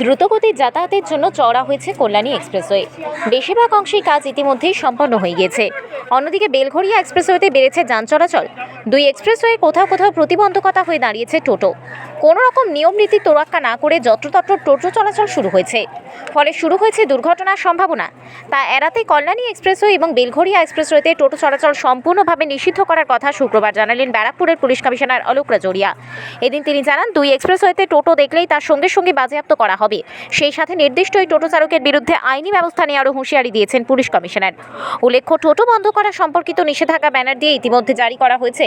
দ্রুতগতির যাতায়াতের জন্য চড়া হয়েছে কল্যাণী এক্সপ্রেসওয়ে। বেশিরভাগ অংশেই কাজ ইতিমধ্যেই সম্পন্ন হয়ে গিয়েছে। অন্যদিকে বেলঘরিয়া এক্সপ্রেসওয়েতে বেড়েছে যান চলাচল। দুই এক্সপ্রেসওয়ে কোথাও কোথাও প্রতিবন্ধকতা হয়ে দাঁড়িয়েছে টোটো। কোনো রকম নিয়ম নীতি তোয়াক্কা না করে যত্রতত্র টোটো চলাচল শুরু হয়েছে। ফলে শুরু হয়েছে দুর্ঘটনার সম্ভাবনা। তা এড়াতে কল্যাণী এক্সপ্রেসওয়ে এবং বেলঘরিয়া এক্সপ্রেসওয়েতে টোটো চলাচল সম্পূর্ণভাবে নিষিদ্ধ করার কথা শুক্রবার জানালেন ব্যারাকপুরের পুলিশ কমিশনার অলোক রাজরিয়া। এদিন তিনি জানান, দুই এক্সপ্রেসওয়েতে টোটো দেখলেই তার সঙ্গে সঙ্গে বাজেয়াপ্ত করা হবে। সেই সাথে নির্দিষ্ট ওই টোটো চালকের বিরুদ্ধে আইনি ব্যবস্থা নেওয়ারও হুঁশিয়ারি দিয়েছেন পুলিশ কমিশনার। উল্লেখ্য, টোটো বন্ধ করা সম্পর্কিত নিষেধাজ্ঞা ব্যানার দিয়ে ইতিমধ্যে জারি করা হয়েছে।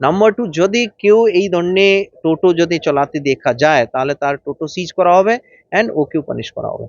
নাম্বার টু যদি কেউ এই ধরনের টোটো যদি চালাতে দেখা যায় তাহলে তার টোটো সিজ করা হবে অ্যান্ড ওকেও পানিশ করা হবে.